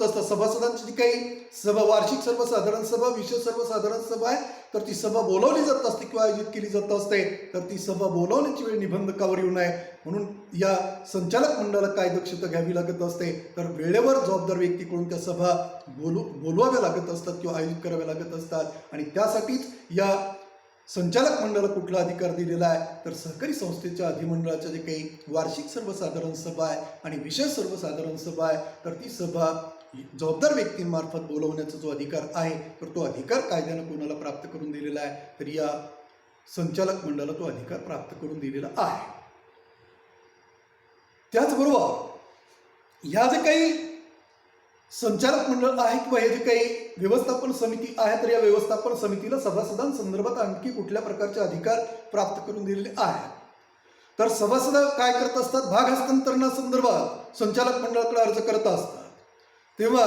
करत असतात. सभासदांची जी काही सभा वार्षिक सर्वसाधारण सभा विशेष सर्वसाधारण सभा आहे तर ती सभा बोलावली जात असते किंवा आयोजित केली जात असते तर ती सभा बोलावण्याची वेळ निबंधकावर येऊ नये. म्हणून या संचालक मंडळाला काय दक्षता घ्यावी लागत असते तर वेळेवर जबाबदार व्यक्तीकडून त्या सभा बोलू बोलवाव्या लागत असतात किंवा आयोजित कराव्या लागत असतात. आणि त्यासाठीच या संचालक मंडळाला कुठला अधिकार दिलेला आहे तर सहकारी संस्थेच्या अधिमंडळाच्या जे काही वार्षिक सर्वसाधारण सभा आहे आणि विशेष सर्वसाधारण सभा आहे तर ती सभा जबाबदार व्यक्तींमार्फत बोलवण्याचा जो अधिकार आहे तर तो अधिकार कायद्यानं कोणाला प्राप्त करून दिलेला आहे? तर या संचालक मंडळाला तो अधिकार प्राप्त करून दिलेला आहे. त्याचबरोबर ह्या जे काही संचालक मंडळ आहे किंवा हे जे काही व्यवस्थापन समिती आहे तर या व्यवस्थापन समितीला सभासदांसंदर्भात आणखी कुठल्या प्रकारचे अधिकार प्राप्त करून दिलेले आहेत? तर सभासद काय करत असतात? भाग हस्तांतरणासंदर्भात संचालक मंडळाकडे अर्ज करत असतात. तेव्हा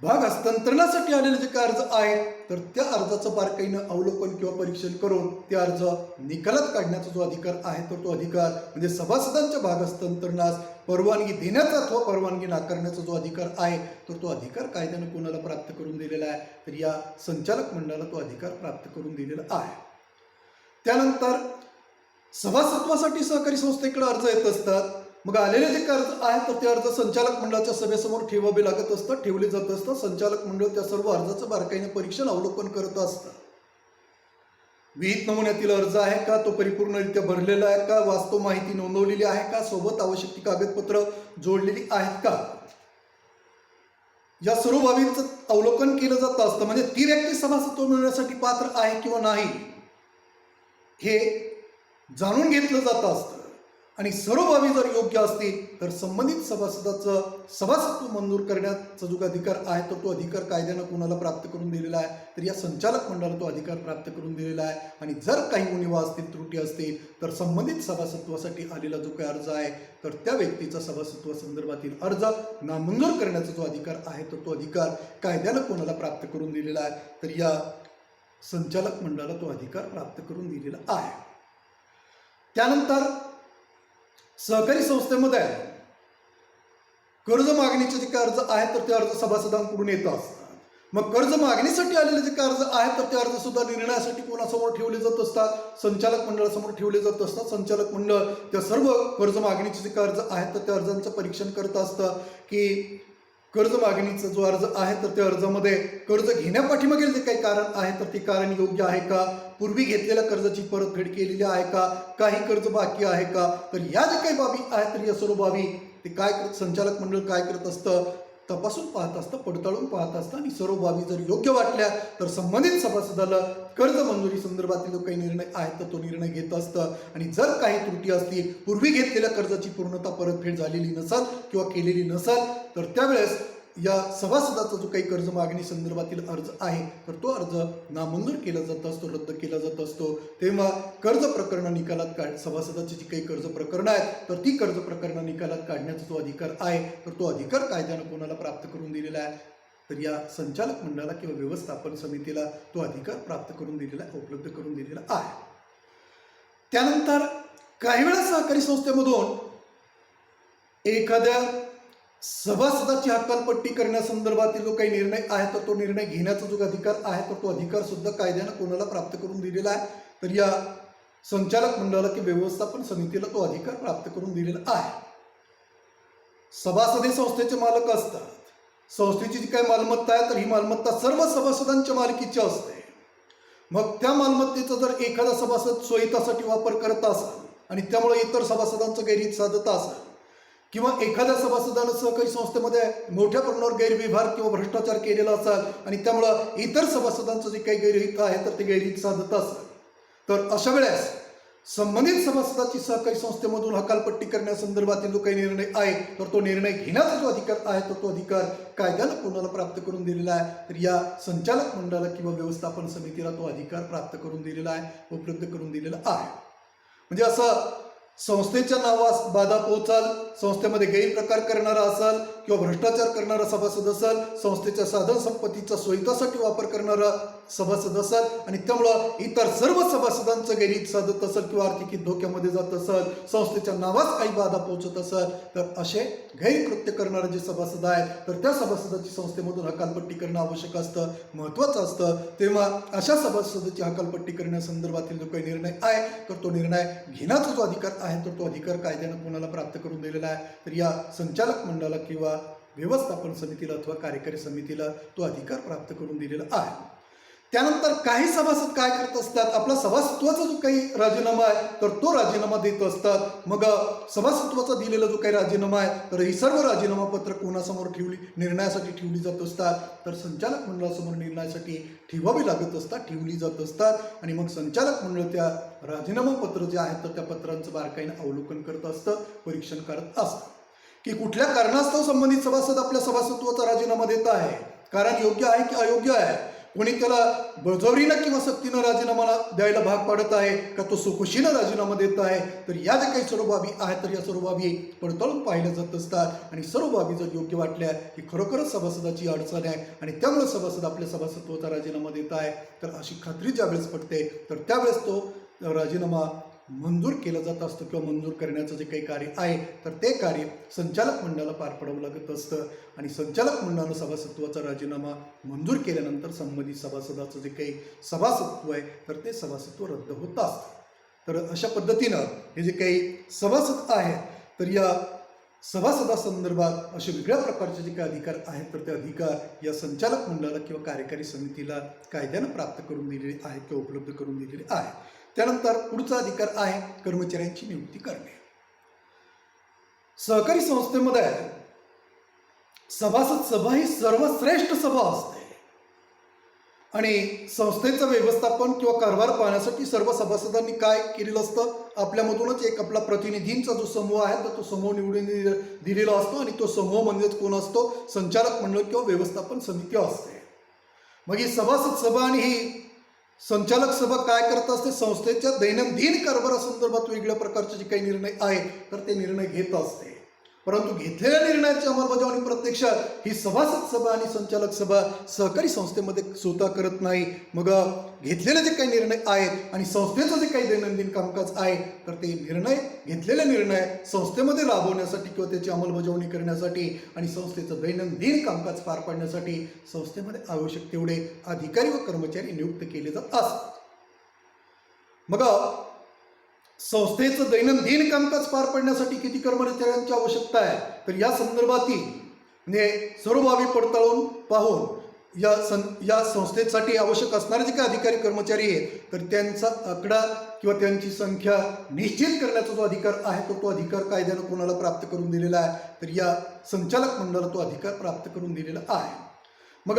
भाग हस्तांतरणासाठी आलेले जे काय अर्ज आहेत तर त्या अर्जाचं बारकाईनं अवलोकन किंवा परीक्षण करून ते अर्ज निकालात काढण्याचा जो अधिकार आहे तर तो अधिकार म्हणजे सभासदांच्या भाग हस्तांतरणास परवानगी देण्याचा अथवा परवानगी नाकारण्याचा जो अधिकार आहे तर तो अधिकार कायद्यानं कोणाला प्राप्त करून दिलेला आहे तर या संचालक मंडळाला तो अधिकार प्राप्त करून दिलेला आहे. त्यानंतर सभासत्वासाठी सहकारी संस्थेकडे अर्ज येत असतात. मग आलेले जे अर्ज आहेत तर ते अर्ज संचालक मंडळाच्या सभेसमोर ठेवावे लागत असतं ठेवले जात असतं संचालक मंडळ त्या सर्व अर्जाचं बारकाईने परीक्षण अवलोकन करत असतं. विहित नमुन्यातील अर्ज आहे का? तो परिपूर्णरित्या भरलेला आहे का? वास्तव माहिती नोंदवलेली आहे का? सोबत आवश्यक ती कागदपत्र जोडलेली आहेत का? या सर्व बाबींचं अवलोकन केलं जात असतं. म्हणजे ती व्यक्ती सभासत्व मिळवण्यासाठी पात्र आहे किंवा नाही हे जाणून घेतलं जात असतं. आणि सर्व बाबी जर योग्य असतील तर संबंधित सभासदाचं सभासत्व मंजूर करण्याचा जो अधिकार आहे तर तो अधिकार कायद्यानं कोणाला प्राप्त करून दिलेला आहे तर या संचालक मंडळाला तो अधिकार प्राप्त करून दिलेला आहे. आणि जर काही उणीवा असतील त्रुटी असतील तर संबंधित सभासत्वासाठी आलेला जो काही अर्ज आहे तर त्या व्यक्तीचा सभासत्व संदर्भातील अर्ज नामंजूर करण्याचा जो अधिकार आहे तर तो अधिकार कायद्यानं कोणाला प्राप्त करून दिलेला आहे तर या संचालक मंडळाला तो अधिकार प्राप्त करून दिलेला आहे. त्यानंतर सहकारी संस्थेमध्ये कर्ज मागणीचे जे काही अर्ज आहेत तर ते अर्ज सभासदांकडून येत असतात मग कर्ज मागणीसाठी आलेले जे काही अर्ज आहेत तर ते अर्ज सुद्धा निर्णयासाठी कोणासमोर ठेवले जात असतात? संचालक मंडळासमोर ठेवले जात असतात. संचालक मंडळ त्या सर्व कर्ज मागणीचे जे काही अर्ज आहेत तर त्या अर्जांचं परीक्षण करत असतं की कर्ज मागणीचा जो अर्ज आहे तर त्या अर्जामध्ये कर्ज घेण्यापाठीमागील जे काही कारण आहे तर ते कारण योग्य आहे का? पूर्वी घेतलेल्या कर्जाची परतफेड केलेली आहे का? काही कर्ज बाकी आहे का? तर या ज्या काही बाबी आहेत तर या सर्व बाबी ते काय संचालक मंडळ काय करत असतं तपासून पाहत असतं पडताळून पाहत असतं आणि सर्व बाबी जर योग्य वाटल्या तर संबंधित सभासदाला कर्ज मंजुरी संदर्भातील जो काही निर्णय आहे तर तो निर्णय घेत असतं. आणि जर काही त्रुटी असतील पूर्वी घेतलेल्या कर्जाची पूर्णता परतफेड झालेली नसेल किंवा केलेली नसेल तर त्यावेळेस या सभासदाचा जो काही कर्ज मागणी संदर्भातील अर्ज आहे तर तो अर्ज नामंजूर केला जात असतो रद्द केला जात असतो. तेव्हा कर्ज प्रकरण निकालात काढ सभासदाची जी काही कर्ज प्रकरणं आहेत तर ती कर्ज प्रकरणं निकालात काढण्याचा जो अधिकार आहे तर तो अधिकार कायद्यानं कोणाला प्राप्त करून दिलेला आहे? तर या संचालक मंडळाला किंवा व्यवस्थापन समितीला तो अधिकार प्राप्त करून दिलेला आहे उपलब्ध करून दिलेला आहे. त्यानंतर काही वेळा सहकारी संस्थेमधून एखाद्या सभासदाची हक्कालपट्टी करण्यासंदर्भातील जो काही निर्णय आहे तर तो निर्णय घेण्याचा जो अधिकार आहे तर तो अधिकार सुद्धा कायद्यानं कोणाला प्राप्त करून दिलेला आहे. तर या संचालक मंडळाला किंवा व्यवस्थापन समितीला तो अधिकार प्राप्त करून दिलेला आहे. सभासदी संस्थेचे मालक असतात. संस्थेची जी काही मालमत्ता आहे तर ही मालमत्ता सर्व सभासदांच्या मालकीची असते. मग त्या मालमत्तेचा जर एखादा सभासद स्वहितासाठी वापर करत असाल आणि त्यामुळे इतर सभासदांचं गैरहित साधत असाल किंवा एखाद्या सभासदानं सहकारी संस्थेमध्ये मोठ्या प्रमाणावर गैरव्यवहार किंवा भ्रष्टाचार केलेला असाल आणि त्यामुळं इतर सभासदांचं जे काही गैरहित आहे तर ते गैरहित साधत असाल. तर अशा वेळेस संबंधित सभासदाची सहकारी संस्थेमधून हकालपट्टी करण्यासंदर्भातील जो काही निर्णय आहे तर तो निर्णय घेण्याचा जो अधिकार आहे तर तो अधिकार कायद्यानं कोणाला प्राप्त करून दिलेला आहे तर या संचालक मंडळाला किंवा व्यवस्थापन समितीला तो अधिकार प्राप्त करून दिलेला आहे उपलब्ध करून दिलेला आहे. म्हणजे असं संस्थेच्या नावास बाधा पोहोचाल संस्थेमध्ये गैरप्रकार करणारा असाल किंवा भ्रष्टाचार करणारा सभासद असेल संस्थेच्या साधन संपत्तीचा सोयीतासाठी वापर करणारा सभासद असेल आणि त्यामुळं इतर सर्व सभासदांचं गैरहित साधत असेल किंवा आर्थिक धोक्यामध्ये जात असेल संस्थेच्या नावास काही बाधा पोहोचत असेल तर असे गैरकृत्य करणारे जे सभासद आहेत तर त्या सभासदाची संस्थेमधून हकालपट्टी करणं आवश्यक असतं महत्त्वाचं असतं. तेव्हा अशा सभासदाची हकालपट्टी करण्यासंदर्भातील जो काही निर्णय आहे तर तो निर्णय घेण्याचा जो अधिकार आहे तर तो अधिकार कायद्यानं कोणाला प्राप्त करून दिलेला आहे तर या संचालक मंडळाला किंवा व्यवस्थापन समितीला अथवा कार्यकारी समितीला तो अधिकार प्राप्त करून दिलेला आहे. त्यानंतर काही सभासद काय करत असतात? आपला सभासत्वाचा जो काही राजीनामा आहे तर तो राजीनामा देत असतात. मग सभासत्वाचा दिलेला जो काही राजीनामा आहे तर ही सर्व राजीनामा पत्र कोणासमोर ठेवली? निर्णयासाठी ठेवली जात असतात. तर संचालक मंडळासमोर निर्णयासाठी ठेवावी लागत असतात ठेवली जात असतात. आणि मग संचालक मंडळ त्या राजीनामा पत्र जे आहेत तर त्या पत्रांचं बारकाईनं अवलोकन करत असतं परीक्षण करत असतं. की कुठल्या कारणास्तव संबंधित सभासद आपल्या सभासदत्वाचा राजीनामा देत आहे? कारण योग्य आहे की अयोग्य आहे? कोणी त्याला बळजवरीनं किंवा सक्तीनं राजीनामा द्यायला भाग पाडत आहे का तो सुखुशीनं राजीनामा देत आहे? तर या ज्या काही सर्व बाबी आहेत तर या सर्व बाबी पडताळून पाहिल्या जात असतात. आणि सर्व बाबी जर योग्य वाटल्या की खरोखरच सभासदाची अडचण आहे आणि त्यामुळे सभासद आपल्या सभासत्वाचा राजीनामा देत आहे तर अशी खात्री ज्यावेळेस पडते तर त्यावेळेस तो राजीनामा मंजूर केलं जात असतं किंवा मंजूर करण्याचं जे काही कार्य आहे तर ते कार्य संचालक मंडळाला पार पाडावं लागत असतं. आणि संचालक मंडळानं सभासत्वाचा राजीनामा मंजूर केल्यानंतर संबंधित सभासदाचं जे काही सभासत्व आहे तर ते सभासत्व रद्द होत असतं. तर अशा पद्धतीनं हे जे काही सभासद आहेत तर या सभासदासंदर्भात असे वेगळ्या प्रकारचे जे काही अधिकार आहेत तर ते अधिकार या संचालक मंडळाला किंवा कार्यकारी समितीला कायद्यानं प्राप्त करून दिलेले आहेत किंवा उपलब्ध करून दिलेले आहे त्यानंतर पुढचा अधिकार आहे कर्मचाऱ्यांची नियुक्ती करणे. सहकारी संस्थेमध्ये सभासद सभा ही सर्वश्रेष्ठ सभा असते. आणि संस्थेचं व्यवस्थापन किंवा कारभार पाहण्यासाठी सर्व सभासदांनी काय केलेलं असतं? आपल्यामधूनच एक आपला प्रतिनिधींचा जो समूह आहे तर तो समूह निवडून दिलेला असतो आणि तो समूह म्हणजेच कोण असतो? संचालक मंडळ किंवा व्यवस्थापन समिती असते. मग ही सभासद सभा आणि ही संचालक सभा काय करत असते? संस्थेच्या दैनंदिन कारभारासंदर्भात वेगळ्या प्रकारचे जे काही निर्णय आहेत तर ते निर्णय घेत असते. परंतु घेतलेल्या निर्णयाची अंमलबजावणी प्रत्यक्षात ही सभासद सभा आणि संचालक सभा सहकारी संस्थेमध्ये स्वतः करत नाही. मग घेतलेले जे काही निर्णय आहेत आणि संस्थेचं जे काही दैनंदिन कामकाज आहे तर ते निर्णय घेतलेले निर्णय संस्थेमध्ये राबवण्यासाठी किंवा त्याची अंमलबजावणी करण्यासाठी आणि संस्थेचं दैनंदिन कामकाज पार पाडण्यासाठी संस्थेमध्ये आवश्यक तेवढे अधिकारी व कर्मचारी नियुक्त केले जात असतात मग संस्थेचं दैनंदिन कामकाज पार पाडण्यासाठी किती कर्मचाऱ्यांची आवश्यकता आहे? तर या संदर्भातील ने सर्व बाबी पडताळून पाहून या सं या संस्थेसाठी आवश्यक असणारे जे काही अधिकारी कर्मचारी आहेत तर त्यांचा आकडा किंवा त्यांची संख्या निश्चित करण्याचा जो अधिकार आहे तो तो अधिकार कायद्यानं कोणाला प्राप्त करून दिलेला आहे? तर या संचालक मंडळाला तो अधिकार प्राप्त करून दिलेला आहे. मग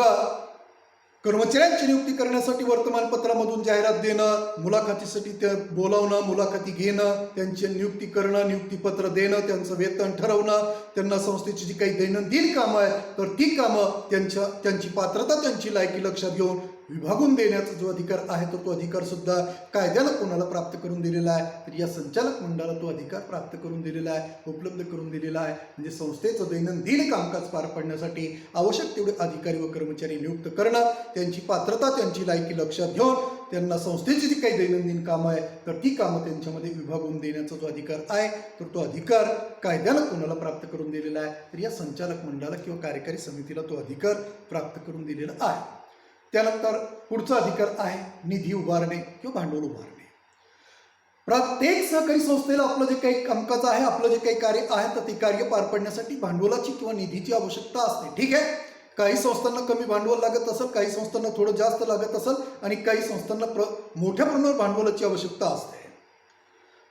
कर्मचाऱ्यांची नियुक्ती करण्यासाठी वर्तमानपत्रामधून जाहिरात देणं मुलाखतीसाठी त्या बोलावणं मुलाखती घेणं त्यांची नियुक्ती करणं नियुक्तीपत्र देणं त्यांचं वेतन ठरवणं त्यांना संस्थेची जी काही दैनंदिन कामं आहे तर ती कामं त्यांच्या त्यांची पात्रता त्यांची लायकी लक्षात घेऊन विभागून देण्याचा जो अधिकार आहे तर तो अधिकार सुद्धा कायद्याला कोणाला प्राप्त करून दिलेला आहे? तर या संचालक मंडळाला तो अधिकार प्राप्त करून दिलेला आहे उपलब्ध करून दिलेला आहे. म्हणजे संस्थेचं दैनंदिन कामकाज पार पाडण्यासाठी आवश्यक तेवढे अधिकारी व कर्मचारी नियुक्त करणं त्यांची पात्रता त्यांची लायकी लक्षात घेऊन त्यांना संस्थेची जी काही दैनंदिन कामं आहे तर ती कामं त्यांच्यामध्ये विभागून देण्याचा जो अधिकार आहे तर तो अधिकार कायद्याला कोणाला प्राप्त करून दिलेला आहे? तर या संचालक मंडळाला किंवा कार्यकारी समितीला तो अधिकार प्राप्त करून दिलेला आहे. त्यानंतर पुढचा अधिकार आहे निधी उभारणे किंवा भांडवल उभारणे. प्रत्येक सहकारी संस्थेला आपलं जे काही कामकाज आहे आपलं जे काही कार्य आहे तर ते कार्य पार पाडण्यासाठी भांडवलाची किंवा निधीची आवश्यकता असते. ठीक आहे? काही संस्थांना कमी भांडवल लागत असेल काही संस्थांना थोडं जास्त लागत असेल आणि काही संस्थांना प्र मोठ्या प्रमाणावर भांडवलाची आवश्यकता असते.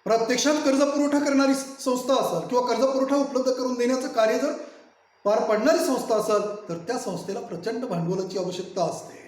प्रत्यक्षात कर्ज पुरवठा करणारी संस्था असेल किंवा कर्ज पुरवठा उपलब्ध करून देण्याचं कार्य जर पार पाडणारी संस्था असेल तर त्या संस्थेला प्रचंड भांडवलाची आवश्यकता असते.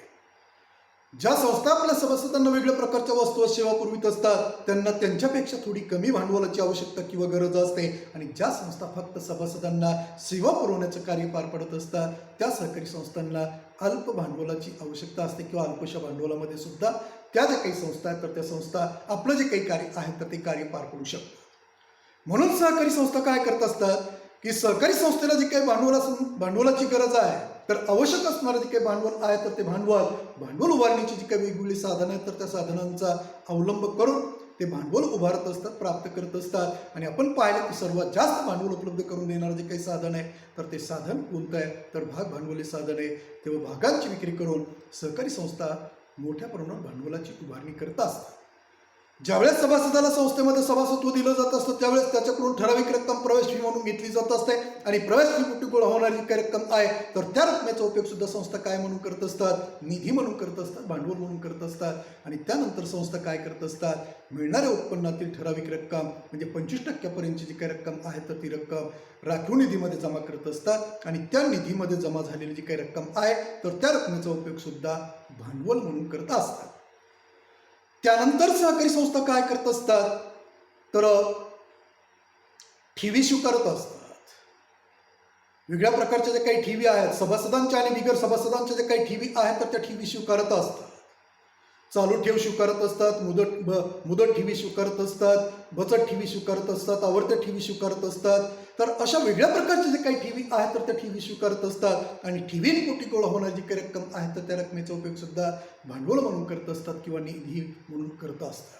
ज्या संस्था आपल्या सभासदांना वेगळ्या प्रकारच्या वस्तू सेवा पुरवित असतात त्यांना त्यांच्यापेक्षा थोडी कमी भांडवलाची आवश्यकता किंवा गरज असते. आणि ज्या संस्था फक्त सभासदांना सेवा पुरवण्याचं कार्य पार पडत असतात त्या सहकारी संस्थांना अल्प भांडवलाची आवश्यकता असते किंवा अल्पशा भांडवलामध्ये सुद्धा त्या ज्या काही संस्था आहेत तर त्या संस्था आपलं जे काही कार्य आहे तर ते कार्य पार पडू शकतात म्हणून सहकारी संस्था काय करत असतात? की सहकारी संस्थेला जे काही भांडवला भांडवलाची गरज आहे तर आवश्यक असणारं जे काही भांडवल आहे तर ते भांडवल भांडवल उभारणीची जी काही वेगवेगळी साधनं आहेत तर त्या साधनांचा अवलंब करून ते भांडवल उभारत असतात प्राप्त करत असतात. आणि आपण पाहिलं की सर्वात जास्त भांडवल उपलब्ध करून देणारं जे काही साधन आहे तर ते साधन कोणतं आहे? तर भाग भांडवली साधन आहे. तेव्हा भागांची विक्री करून सहकारी संस्था मोठ्या प्रमाणात भांडवलाची उभारणी करत असतात. ज्यावेळेस सभासदाला संस्थेमध्ये सभासत्व दिलं जात असतं त्यावेळेस त्याच्याकडून ठराविक रक्कम प्रवेश फी म्हणून घेतली जात असते. आणि प्रवेश फी गोळा होणारी जी काही रक्कम आहे तर त्या रकमेचा उपयोग सुद्धा संस्था काय म्हणून करत असतात? निधी म्हणून करत असतात? भांडवल म्हणून करत असतात? आणि त्यानंतर संस्था काय करत असतात? मिळणाऱ्या उत्पन्नातील ठराविक रक्कम म्हणजे पंचवीस टक्क्यापर्यंतची जी काही रक्कम आहे तर ती रक्कम राखीव निधीमध्ये जमा करत असतात. आणि त्या निधीमध्ये जमा झालेली जी काही रक्कम आहे तर त्या रकमेचा उपयोग सुद्धा भांडवल म्हणून करत असतात. त्यानंतर सहकारी संस्था काय करत असतात? तर ठेवी स्वीकारत असतात. वेगळ्या प्रकारच्या ज्या काही ठेवी आहेत सभासदांच्या आणि बिगर सभासदांच्या ज्या काही ठेवी आहेत तर त्या ठेवी स्वीकारत असतात. चालू ठेव स्वीकारत असतात मुदत ब मुदत ठेवी स्वीकारत असतात बचत ठेवी स्वीकारत असतात आवडत्या ठेवी स्वीकारत असतात. तर अशा वेगळ्या प्रकारच्या जे काही ठेवी आहेत तर त्या ठेवी स्वीकारत असतात. आणि ठेवीने कोटी गोळा होणारी जी काही रक्कम आहे तर त्या रकमेचा उपयोग सुद्धा भांडवल म्हणून करत असतात किंवा निधी म्हणून करत असतात.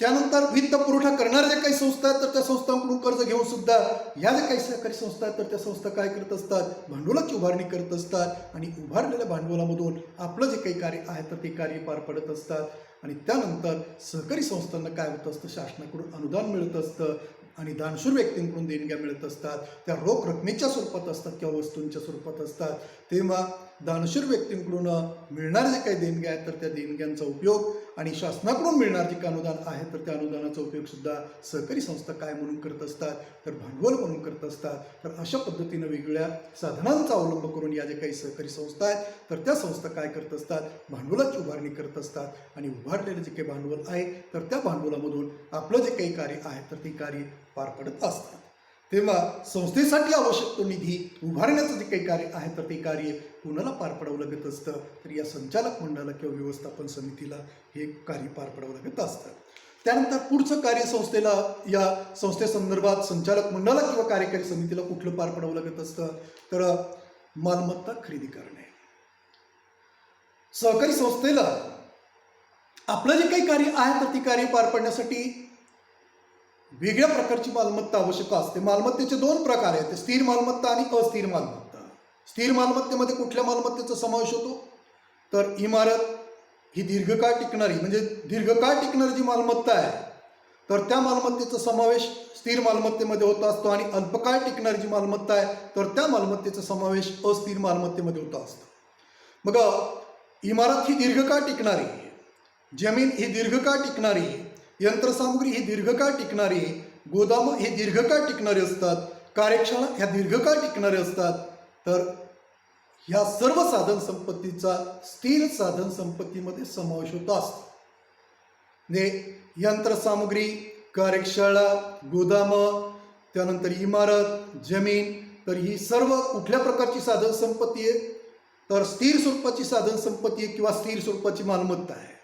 त्यानंतर वित्त पुरवठा करणाऱ्या ज्या काही संस्था आहेत तर त्या संस्थांकडून कर्ज घेऊन सुद्धा या ज्या काही सहकारी संस्था आहेत तर त्या संस्था काय करत असतात? भांडवलाची उभारणी करत असतात. आणि उभारलेल्या भांडवलामधून आपलं जे काही कार्य आहे तर ते कार्य पार पडत असतात. आणि त्यानंतर सहकारी संस्थांना काय होत असतं? शासनाकडून अनुदान मिळत असतं. आणि दानशूर व्यक्तींकडून देणग्या मिळत असतात. त्या रोख रकमेच्या स्वरूपात असतात किंवा वस्तूंच्या स्वरूपात असतात. तेव्हा दानशूर व्यक्तींकडून मिळणाऱ्या जे काही देणग्या आहेत तर त्या देणग्यांचा उपयोग आणि शासनाकडून मिळणार जे काही अनुदान आहे तर त्या अनुदानाचा उपयोग सुद्धा सहकारी संस्था काय म्हणून करत असतात तर भांडवल म्हणून करत असतात. तर अशा पद्धतीनं वेगवेगळ्या साधनांचा अवलंब करून या ज्या काही सहकारी संस्था आहेत तर त्या संस्था काय करत असतात? भांडवलाची उभारणी करत असतात. आणि उभारलेलं जे काही भांडवल आहे तर त्या भांडवलामधून आपलं जे काही कार्य आहे तर ते कार्य पार पडत असतात तेव्हा संस्थेसाठी आवश्यक तो निधी उभारण्याचं जे काही कार्य आहे तर ते कार्य कुणाला पार पडावं लागत असतं? तर या संचालक मंडळाला किंवा व्यवस्थापन समितीला हे कार्य पार पडावं लागत असतं. त्यानंतर पुढचं कार्य संस्थेला या संस्थेसंदर्भात संचालक मंडळाला किंवा कार्यकारी समितीला कुठलं पार पडावं लागत असतं? तर मालमत्ता खरेदी करणे. सहकारी संस्थेला आपलं जे काही कार्य आहे तर ती कार्य पार पाडण्यासाठी वेगळ्या प्रकारची मालमत्ता आवश्यक असते. मालमत्तेचे दोन प्रकार आहेत. स्थिर मालमत्ता आणि अस्थिर मालमत्ता. स्थिर मालमत्तेमध्ये कुठल्या मालमत्तेचा समावेश होतो? तर इमारत ही दीर्घकाळ टिकणारी म्हणजे दीर्घकाळ टिकणारी जी मालमत्ता आहे तर त्या मालमत्तेचा समावेश स्थिर मालमत्तेमध्ये होत असतो आणि अल्पकाळ टिकणारी जी मालमत्ता आहे तर त्या मालमत्तेचा समावेश अस्थिर मालमत्तेमध्ये होत असतो. मग इमारत ही दीर्घकाळ टिकणारी जमीन ही दीर्घकाळ टिकणारी यंत्रसामुग्री ही दीर्घकाळ टिकणारी गोदामं हे दीर्घकाळ टिकणारी असतात कार्यक्षाळा ह्या दीर्घकाळ टिकणाऱ्या असतात. तर ह्या सर्व साधन संपत्तीचा स्थिर साधन संपत्तीमध्ये समावेश होत असतो. ने यंत्रसामुग्री कार्यशाळा गोदामं त्यानंतर इमारत जमीन तर ही सर्व कुठल्या प्रकारची साधन संपत्ती आहे? तर स्थिर स्वरूपाची साधन संपत्ती आहे किंवा स्थिर स्वरूपाची मालमत्ता आहे?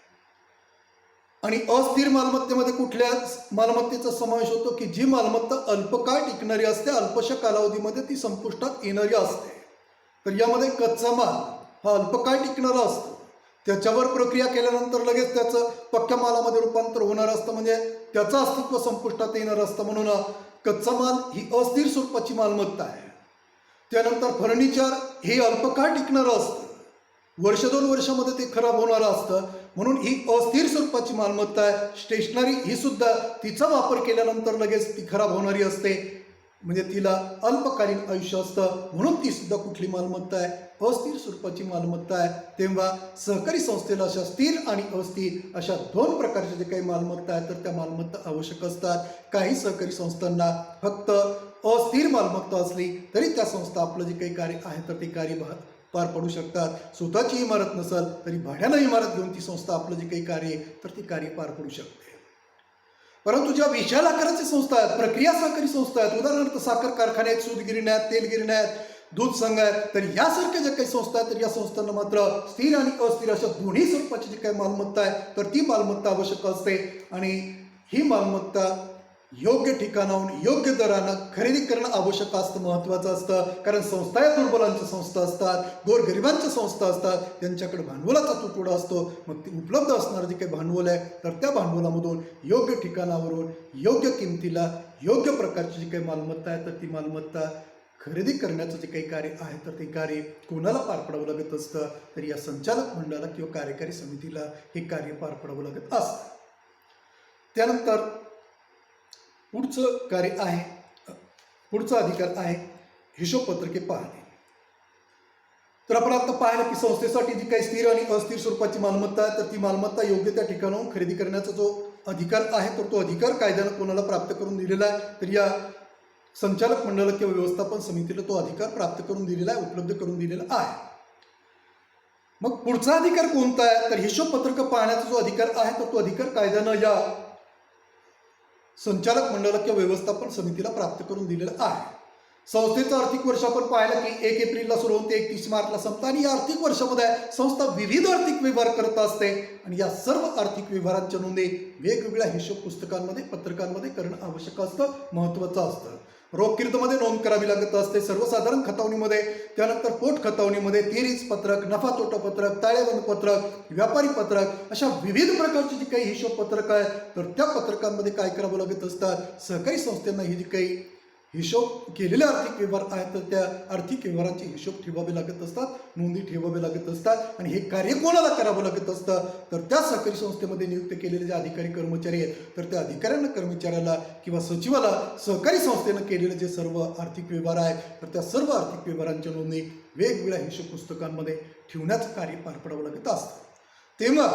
आणि अस्थिर मालमत्तेमध्ये कुठल्या मालमत्तेचा समावेश होतो की जी मालमत्ता अल्पकाळ टिकणारी असते अल्पशा कालावधीमध्ये ती संपुष्टात येणारी असते. तर यामध्ये कच्चा माल हा अल्पकाळ टिकणारा असतो. त्याच्यावर प्रक्रिया केल्यानंतर लगेच त्याचं पक्क्या मालामध्ये रूपांतर होणार असतं म्हणजे त्याचं अस्तित्व संपुष्टात येणार असतं. म्हणून कच्चा माल ही अस्थिर स्वरूपाची मालमत्ता आहे. त्यानंतर फर्निचर हे अल्पकाळ टिकणारं असतं. वर्ष दोन वर्षामध्ये ते खराब होणारं असतं. म्हणून ही अस्थिर स्वरूपाची मालमत्ता आहे. स्टेशनरी ही सुद्धा तिचा वापर केल्यानंतर लगेच ती खराब होणारी असते. म्हणजे तिला अल्पकालीन आयुष्य असतं. म्हणून ती सुद्धा कुठली मालमत्ता आहे? अस्थिर स्वरूपाची मालमत्ता आहे. तेव्हा सहकारी संस्थेला अशा स्थिर आणि अस्थिर अशा दोन प्रकारच्या जे काही मालमत्ता आहेत तर त्या मालमत्ता आवश्यक असतात. काही सहकारी संस्थांना फक्त अस्थिर मालमत्ता असली तरी त्या संस्था आपलं जे काही कार्य आहे तर ते कार्य पार पडू शकतात. स्वतःची इमारत नसेल तरी भाड्यानं इमारत घेऊन ती संस्था आपलं जे काही कार्य आहे तर ती कार्य पार पडू शकते. परंतु ज्या विशाल आकाराची संस्था आहेत प्रक्रिया सहकारी संस्था आहेत उदाहरणार्थ साखर कारखाने आहेत सूत गिरण्या आहेत तेल गिरण्या आहेत दूध संघ आहेत तर यासारख्या ज्या काही संस्था आहेत तर या संस्थांना मात्र स्थिर आणि अस्थिर अशा दोन्ही स्वरूपाची जी काही मालमत्ता आहे तर ती मालमत्ता आवश्यक असते. आणि ही मालमत्ता योग्य ठिकाणाहून योग्य दरानं खरेदी करणं आवश्यक असतं महत्त्वाचं असतं. कारण संस्था या दुर्बलांच्या संस्था असतात गोरगरिबांच्या संस्था असतात. त्यांच्याकडे भांडवलाचा तुटवडा असतो. मग ते उपलब्ध असणारं जे काही भांडवल आहे तर त्या भांडवलामधून योग्य ठिकाणावरून योग्य किमतीला योग्य प्रकारची जी काही मालमत्ता आहे तर ती मालमत्ता खरेदी करण्याचं जे काही कार्य आहे तर ते कार्य कोणाला पार पडावं लागत असतं? तर या संचालक मंडळाला किंवा कार्यकारी समितीला हे कार्य पार पडावं लागत असतं. त्यानंतर पुढचं कार्य आहे पुढचा अधिकार आहे हिशोबपत्रके पाहणे. तर आपण आता पाहिलं की संस्थेसाठी जी काही स्थिर आणि अस्थिर स्वरूपाची मालमत्ता आहे तर ती मालमत्ता योग्य त्या ठिकाणाहून खरेदी करण्याचा जो अधिकार आहे तर तो अधिकार कायद्यानं कोणाला प्राप्त करून दिलेला आहे तर या संचालक मंडळ किंवा व्यवस्थापन समितीला तो अधिकार प्राप्त करून दिलेला आहे उपलब्ध करून दिलेला आहे. मग पुढचा अधिकार कोणता आहे? तर हिशोब पत्रक पाहण्याचा जो अधिकार आहे तर तो अधिकार कायद्यानं या संचालक मंडळ किंवा व्यवस्थापन समितीला प्राप्त करून दिलेलं आहे. संस्थेचं आर्थिक वर्ष आपण पाहिलं की एक एप्रिलला सुरू होऊन ते एकतीस मार्चला संपतं आणि या आर्थिक वर्षामध्ये संस्था विविध आर्थिक व्यवहार करत असते आणि या सर्व आर्थिक व्यवहारांच्या नोंदी वेगवेगळ्या हिशोब पुस्तकांमध्ये पत्रकांमध्ये करणं आवश्यक असतं महत्त्वाचं असतं. रोखकीर्दमध्ये नोंद करावी लागत असते. सर्वसाधारण खतावणीमध्ये त्यानंतर पोट खतावणीमध्ये तेरीज पत्रक नफा तोटा पत्रक ताळेबंद पत्रक व्यापारी पत्रक अशा विविध प्रकारची जी काही हिशोब पत्रक आहे तर त्या पत्रकांमध्ये काय करावं लागत असतात सहकारी संस्थांना ही जी काही हिशोब केलेले आर्थिक व्यवहार आहेत तर त्या आर्थिक व्यवहाराचे हिशोब ठेवावे लागत असतात नोंदी ठेवावे लागत असतात आणि हे कार्य कोणाला करावं लागत असतं? तर त्या सहकारी संस्थेमध्ये नियुक्त केलेले जे अधिकारी कर्मचारी आहेत तर त्या अधिकाऱ्यांना कर्मचाऱ्याला किंवा सचिवाला सहकारी संस्थेनं केलेले जे सर्व आर्थिक व्यवहार आहेत तर त्या सर्व आर्थिक व्यवहारांच्या नोंदी वेगवेगळ्या हिशोब पुस्तकांमध्ये ठेवण्याचं कार्य पार पडावं लागत असतं. तेव्हा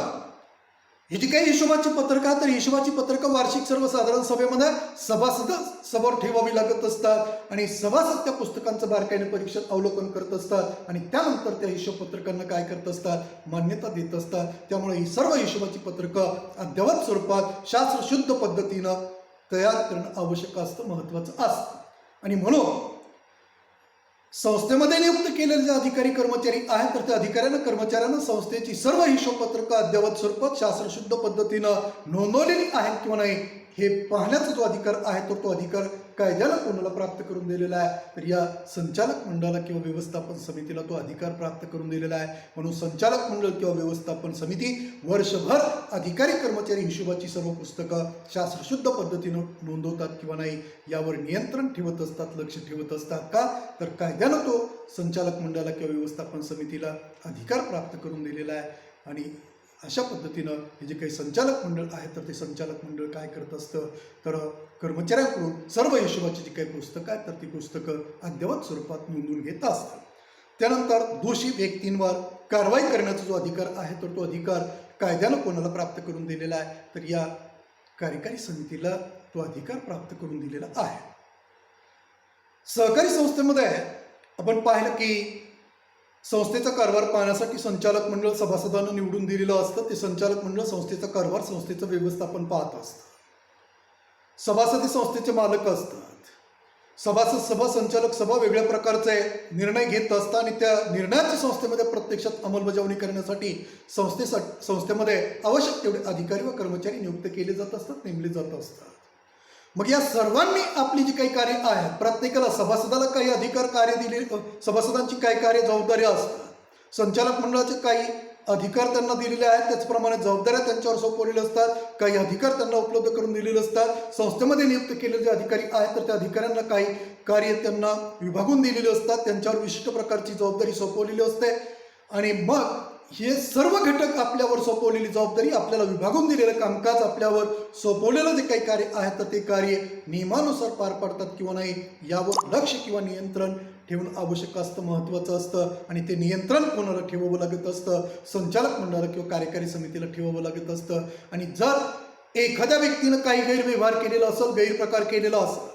ही जी काही हिशोबाची पत्रकं आहेत तर हिशोबाची पत्रकं वार्षिक सर्वसाधारण सभेमध्ये सभासद समोर ठेवावी लागत असतात आणि सभासद त्या पुस्तकांचं बारकाईने परीक्षेत अवलोकन करत असतात आणि त्यानंतर त्या हिशोब पत्रकांना काय करत असतात? मान्यता देत असतात. त्यामुळे ही सर्व हिशोबाची पत्रकं अद्ययावत स्वरूपात शास्त्रशुद्ध पद्धतीनं तयार करणं आवश्यक असतं महत्त्वाचं असतं. आणि म्हणून संस्थेमध्ये नियुक्त केलेले जे अधिकारी कर्मचारी आहेत तर त्या अधिकाऱ्यांना कर्मचाऱ्यांना संस्थेची सर्व हिशोबपत्रकं अद्ययावत स्वरूपात शास्त्रशुद्ध पद्धतीनं नोंदवलेली आहेत किंवा नाही हे पाहण्याचा जो अधिकार आहे तर तो अधिकार कायद्याला कोणाला प्राप्त करून दिलेला आहे? तर या संचालक मंडळाला किंवा व्यवस्थापन समितीला तो अधिकार प्राप्त करून दिलेला आहे. म्हणून संचालक मंडळ किंवा व्यवस्थापन समिती वर्षभर अधिकारी कर्मचारी हिशोबाची सर्व पुस्तकं शास्त्रशुद्ध पद्धतीनं नोंदवतात किंवा नाही यावर नियंत्रण ठेवत असतात लक्ष ठेवत असतात का? तर कायद्यानं तो संचालक मंडळाला किंवा व्यवस्थापन समितीला अधिकार प्राप्त करून दिलेला आहे. आणि अशा पद्धतीनं हे जे काही संचालक मंडळ आहे तर ते संचालक मंडळ काय करत असतं? तर कर्मचाऱ्यांकडून सर्व हिशोबाची जी काही पुस्तकं आहेत तर ती पुस्तकं अद्ययावत स्वरूपात नोंदवून घेत असतात. त्यानंतर दोषी व्यक्तींवर कारवाई करण्याचा जो अधिकार आहे तर तो अधिकार कायद्यानं कोणाला प्राप्त करून दिलेला आहे? तर या कार्यकारी समितीला तो अधिकार प्राप्त करून दिलेला आहे. सहकारी संस्थेमध्ये आपण पाहिलं की संस्थेचा कारभार पाहण्यासाठी संचालक मंडळ सभासदांना निवडून दिलेलं असतं. ते संचालक मंडळ संस्थेचा कारभार संस्थेचं व्यवस्थापन पाहत असतं. सभासदी संस्थेचे मालक असतात. सभासद सभा संचालक सभा वेगळ्या प्रकारचे निर्णय घेत असतात आणि त्या निर्णयाची संस्थेमध्ये प्रत्यक्षात अंमलबजावणी करण्यासाठी संस्थेसाठी संस्थेमध्ये आवश्यक तेवढे अधिकारी व कर्मचारी नियुक्त केले जात असतात नेमले जात असतात. मग या सर्वांनी आपली जी काही कार्य आहेत प्रत्येकाला सभासदाला काही अधिकार कार्य दिले सभासदांची काही कार्य जबाबदारी असतात. संचालक मंडळाचे काही अधिकार त्यांना दिलेले आहेत त्याचप्रमाणे जबाबदाऱ्या त्यांच्यावर सोपवलेल्या असतात काही अधिकार त्यांना उपलब्ध करून दिलेले असतात. संस्थेमध्ये नियुक्त केलेले जे अधिकारी आहेत तर त्या अधिकाऱ्यांना काही कार्य त्यांना विभागून दिलेले असतात त्यांच्यावर विशिष्ट प्रकारची जबाबदारी सोपवलेली असते. आणि मग हे सर्व घटक आपल्यावर सोपवलेली जबाबदारी आपल्याला विभागून दिलेलं कामकाज आपल्यावर सोपवलेलं जे काही कार्य आहे तर ते कार्य नियमानुसार पार पाडतात किंवा नाही यावर लक्ष किंवा नियंत्रण ठेवणं आवश्यक असतं महत्त्वाचं असतं. आणि ते नियंत्रण कोणाला ठेवावं लागत असतं? संचालक मंडळाला किंवा कार्यकारी समितीला ठेवावं लागत असतं. आणि जर एखाद्या व्यक्तीनं काही गैरव्यवहार केलेला असेल गैरप्रकार केलेला असेल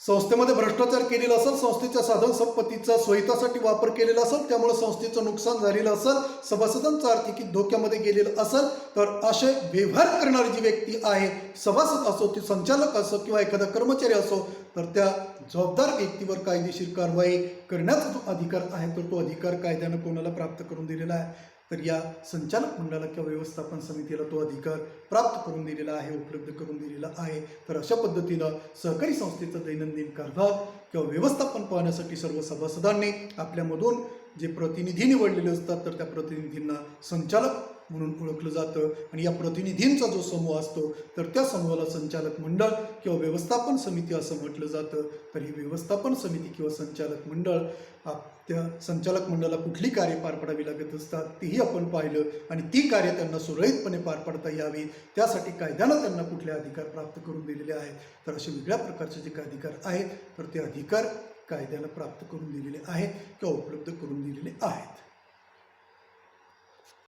संस्थेमध्ये भ्रष्टाचार केलेला असेल संस्थेच्या साधन संपत्तीचा सोयीतासाठी वापर केलेला असेल त्यामुळे संस्थेचं नुकसान झालेलं असेल सभासदांचं आर्थिक धोक्यामध्ये गेलेलं असेल तर असे व्यवहार करणारी जी व्यक्ती आहे सभासद असो ती संचालक असो किंवा एखादा कर्मचारी असो तर त्या जबाबदार व्यक्तीवर कायदेशीर कारवाई करण्याचा जो अधिकार आहे तर तो अधिकार कायद्यानं कोणाला प्राप्त करून दिलेला आहे. तर या संचालक मंडळाला किंवा व्यवस्थापन समितीला तो अधिकार प्राप्त करून दिलेला आहे उपलब्ध करून दिलेला आहे. तर अशा पद्धतीनं सहकारी संस्थेचा दैनंदिन कारभार किंवा व्यवस्थापन पाहण्यासाठी सर्व सभासदांनी आपल्यामधून जे प्रतिनिधी निवडलेले असतात तर त्या प्रतिनिधींना संचालक म्हणून ओळखलं जातं. आणि या प्रतिनिधींचा जो समूह असतो तर त्या समूहाला संचालक मंडळ किंवा व्यवस्थापन समिती असं म्हटलं जातं. तर ही व्यवस्थापन समिती किंवा संचालक मंडळ त्या संचालक मंडळाला कुठली कार्य पार पाडावी लागत असतात तीही आपण पाहिलं. आणि ती कार्य त्यांना सुरळीतपणे पार पाडता यावी. त्यासाठी कायद्यानं त्यांना कुठले अधिकार प्राप्त करून दिलेले आहेत. तर असे वेगळ्या प्रकारचे जे काही अधिकार आहेत तर ते अधिकार कायद्याला प्राप्त करून दिलेले आहेत किंवा उपलब्ध करून दिलेले आहेत.